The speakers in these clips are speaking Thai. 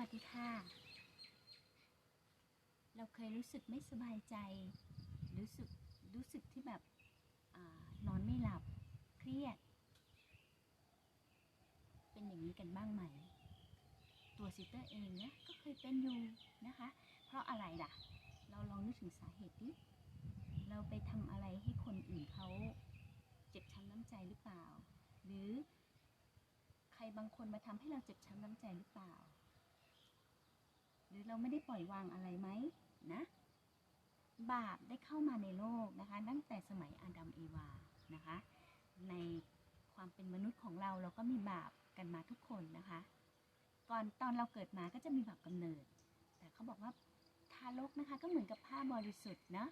วัสดีค่ะ เราเคยรู้สึกไม่สบายใจ รู้สึก รู้สึกที่แบบอนอนไม่หลับ เครียด เป็นอย่างนี้กันบ้างไหม ตัวซิสเตอร์เองเนี่ยก็เคยเป็นอยู่นะคะ เพราะอะไรล่ะ เราลองนึกถึงสาเหตุดิ เราไปทำอะไรให้คนอื่นเขาเจ็บช้ำน้ำใจหรือเปล่า หรือใครบางคนมาทำให้เราเจ็บช้ำน้ำใจหรือเปล่า เราไม่ได้ปล่อยวางอะไรไหมนะ บาปได้เข้ามาในโลกนะคะ ตั้งแต่สมัยอาดัมเอวานะคะ ในความเป็นมนุษย์ของเราเราก็มีบาปกันมาทุกคนนะคะ ก่อนตอนเราเกิดมาก็จะมีบาปกำเนิด แต่เขาบอกว่าทารกนะคะ ก็เหมือนกับผ้าบริสุทธิ์นะ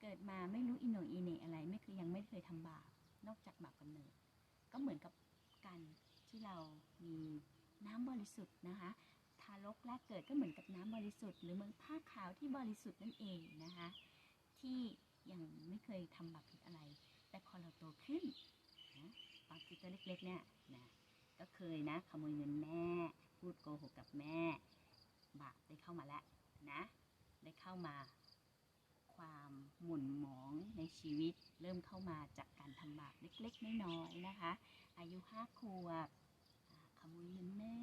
เกิดมาไม่รู้อิโนอีเนอะไรไม่เคยยังไม่เคยทำบาปนอกจากบาปกำเนิด ก็เหมือนกับการที่เรามีน้ำบริสุทธิ์นะคะารกแรกเกิดก็เหมือนกับน้ำบริสุทธิ์หรือเหมือนผ้าขาวที่บริสุทธิ์นั่นเองนะคะที่ยังไม่เคยทำบาปผิดอะไร แต่พอเราโตขึ้นนะตอนที่ตัวเล็กๆเนี่ยนะก็เคยนะขโมยเงินแม่ พูดโกหกกับแม่ บาปได้เข้ามาแล้วนะได้เข้ามาความหม่นหมองในชีวิตเริ่มเข้ามาจากการทำบาปเล็กๆ น้อยๆนะคะ อายุห้าขวบขโมยเงินแม่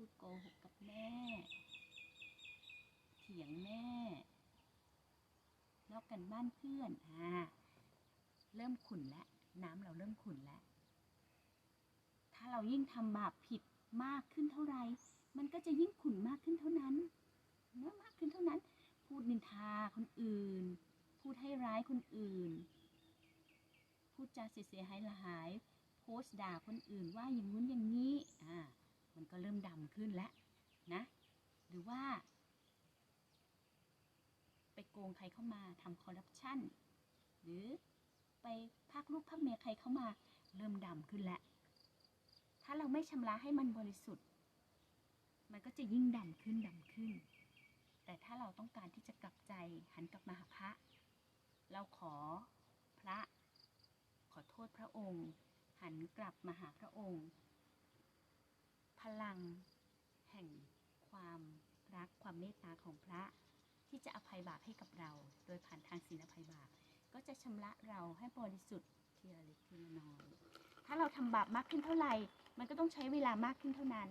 พูดโกหกกับแม่ เถียงแม่ลอกกันบ้านเพื่อนอ่าเริ่มขุ่นแล้วน้ำเราเริ่มขุ่นแล้ว ถ้าเรายิ่งทำบาปผิดมากขึ้นเท่าไหร่มันก็จะยิ่งขุ่นมากขึ้นเท่านั้นเนื้อมากขึ้นเท่านั้น พูดนินทาคนอื่น พูดให้ร้ายคนอื่น พูดจาเสียหายหาย โพสต์ด่าคนอื่นว่าอย่างนู้นอย่างนี้ อ่า มันก็เริ่มดำขึ้นแล้วนะ หรือว่า ไปโกงใครเข้ามาทำคอร์รัปชันหรือไปพักลูกพักเมียใครเข้ามาเริ่มดำขึ้นแล้ว ถ้าเราไม่ชำระให้มันบริสุทธิ์ มันก็จะยิ่งดำขึ้นดำขึ้น แต่ถ้าเราต้องการที่จะกลับใจหันกลับมาหาพระ เราขอพระ ขอโทษพระองค์ หันกลับมาหาพระองค์ งแห่งความรักความเมตตาของพระ ที่จะอภัยบาปให้กับเรา โดยผ่านทางศีลอภัยบาปก็จะชำระเราให้บริสุทธิ์ทีละเล็กทีละน้อยถ้าเราทำบาปมากขึ้นเท่าไหร่ มันก็ต้องใช้เวลามากขึ้นเท่านั้น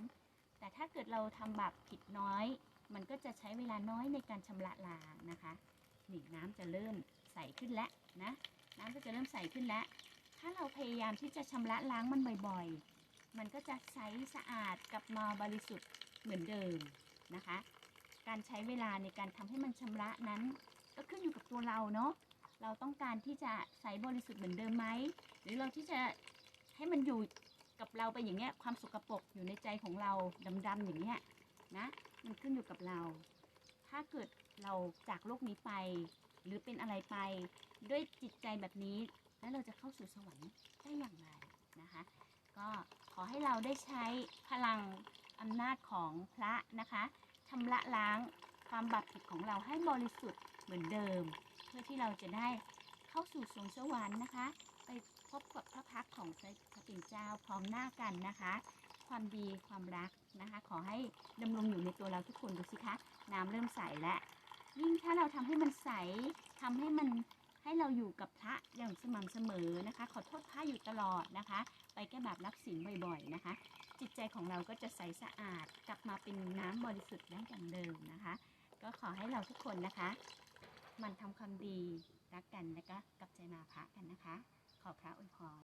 แต่ถ้าเกิดเราทำบาปผิดน้อย มันก็จะใช้เวลาน้อยในการชำระล้างนะคะนี่น้ำจะเริ่มใสขึ้นแล้วนะ น้ำก็จะเริ่มใสขึ้นแล้ว ถ้าเราพยายามที่จะชำระล้างมันบ่อยๆ มันก็จะใสสะอาดกลับมาบริสุทธิ์เหมือนเดิมนะคะ การใช้เวลาในการทำให้มันชำระนั้น ก็ขึ้นอยู่กับตัวเราเนาะเราต้องการที่จะใสบริสุทธิ์เหมือนเดิมไหมหรือเราที่จะให้มันอยู่กับเราไปอย่างเงี้ยความสกปรกอยู่ในใจของเราดำๆอย่างเงี้ยนะมันขึ้นอยู่กับเรา ถ้าเกิดเราจากโลกนี้ไป หรือเป็นอะไรไปด้วยจิตใจแบบนี้ แล้วเราจะเข้าสู่สวรรค์ได้อย่างไรนะคะ ก็ ขอให้เราได้ใช้พลังอำนาจของพระนะคะชำระล้างความบาปผิดของเราให้บริสุทธิ์เหมือนเดิม เพื่อที่เราจะได้เข้าสู่สวงสวรรค์นะคะ ไปพบกับพระพักของพระเป็นเจ้าพร้อมหน้ากันนะคะ ความดีความรักนะคะ ขอให้ดำรงอยู่ในตัวเราทุกคนดูสิคะ น้ำเริ่มใสแล้วยิ่งถ้าเราทำให้มันใสทำให้มัน ให้เราอยู่กับพระอย่างสม่ำเสมอนะคะ ขอโทษพระอยู่ตลอดนะคะ ไปแก้บาปรับศีลบ่อย ๆนะคะ จิตใจของเราก็จะใสสะอาดกลับมาเป็นน้ำบริสุทธิ์ได้อย่างเดิมนะคะ ก็ขอให้เราทุกคนนะคะ มันทำความดีรักกันแล้วก็กลับใจมาพระกันนะคะ ขอพระอวยพร